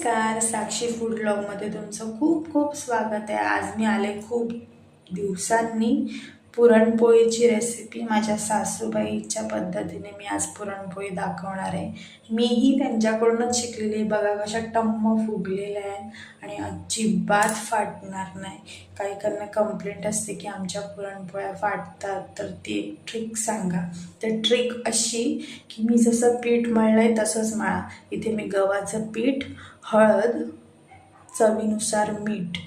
नमस्कार साक्षी फूड ब्लॉगमध्ये तुमचं खूप खूप स्वागत आहे. आज मी आले खूप दिवसांनी. पुरणपोळीची रेसिपी माझ्या सासूबाईच्या पद्धतीने मी आज पुरणपोळी दाखवणार आहे. मीही त्यांच्याकडूनच शिकलेली आहे. बघा कशा टम्म फुगलेल्या आहेत आणि अजिबात फाटणार नाही. काही करणं कंप्लेंट असते की आमच्या पुरणपोळ्या फाटतात. तर ती एक ट्रिक सांगा. तर ट्रिक अशी की मी जसं पीठ मळलं आहे तसंच मळा. इथे मी गव्हाचं पीठ हळद चवीनुसार मीठ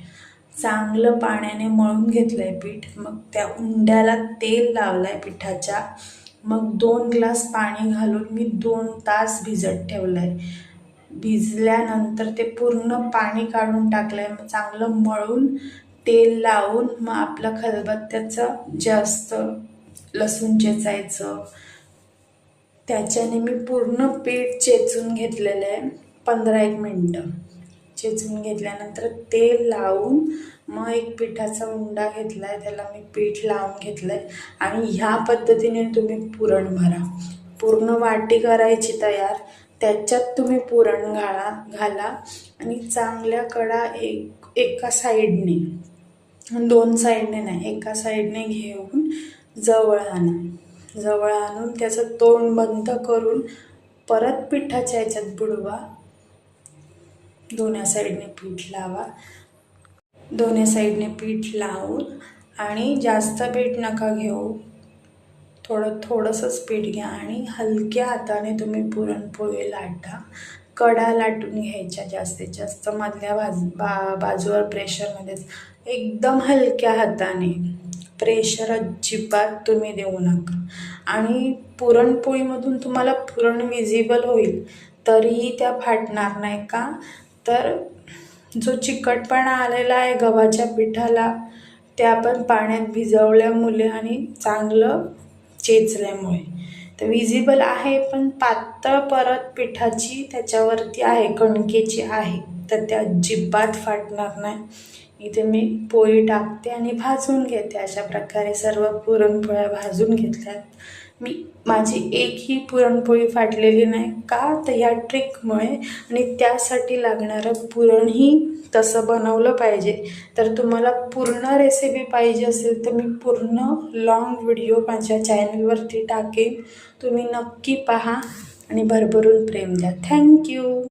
चांगलं पाण्याने मळून घेतलं आहे पीठ. मग त्या उंड्याला तेल लावलं आहे पिठाच्या. मग दोन ग्लास पाणी घालून मी दोन तास भिजत ठेवलं आहे भिजल्यानंतर ते पूर्ण पाणी काढून टाकलं आहे मग चांगलं मळून तेल लावून मग आपलं खलबत्त्याचं जे असतं लसूण चेचायचं त्याच्याने मी पूर्ण पीठ चेचून घेतलेलं आहे. पंधरा एक मिनटं. चेचून घेतल्यानंतर तेल लावून मग एक पिठाचा उंडा घेतला आहे त्याला मी पीठ लावून घेतलं आहे आणि ह्या पद्धतीने तुम्ही पुरण भरा. पूर्ण वाटी करायची तयार त्याच्यात तुम्ही पुरण घाला घाला आणि चांगल्या कडा एक एका साईडने दोन साईडने नाही एका साईडने घेऊन जवळ आणा. जवळ आणून त्याचं तोंड बंद करून परत पिठाच्या ह्याच्यात बुडवा. दोन्ही साईडने पीठ लावा. दोन्ही साईडने पीठ लावून आणि जास्त पीठ नका घेऊ. थोडं थोडंसंच पीठ घ्या आणि हलक्या हाताने तुम्ही पुरणपोळी लाटा. कडा लाटून घ्यायच्या जास्तीत जास्त. मधल्या बाज बा बाजूवर प्रेशरमध्येच एकदम हलक्या हाताने. प्रेशर अजिबात तुम्ही देऊ नका. आणि पुरणपोळीमधून तुम्हाला पुरण विजिबल होईल. तरीही त्या फाटणार नाही का? तर जो चिकटपणा आलेला आहे गव्हाच्या पिठाला ते आपण पाण्यात भिजवल्यामुळे आणि चांगलं चेचल्यामुळे. तर विजिबल आहे पण पातळ परत पिठाची त्याच्यावरती आहे कणकेची आहे. तर ते अजिबात फाटणार नाही. इथे मी पोळी टाकते आणि भाजून घेते. अशा प्रकारे सर्व पुरणपोळ्या भाजून घेतल्यात. मी माझी एकही पुरणपोळी फाटलेली नाही. का? तर ह्या ट्रिकमुळे आणि त्यासाठी लागणारं पुरणही तसं बनवलं पाहिजे. तर तुम्हाला पूर्ण रेसिपी पाहिजे असेल तर मी पूर्ण लॉंग व्हिडिओ माझ्या चॅनलवरती टाकेन. तुम्ही नक्की पहा आणि भरभरून प्रेम द्या. थँक्यू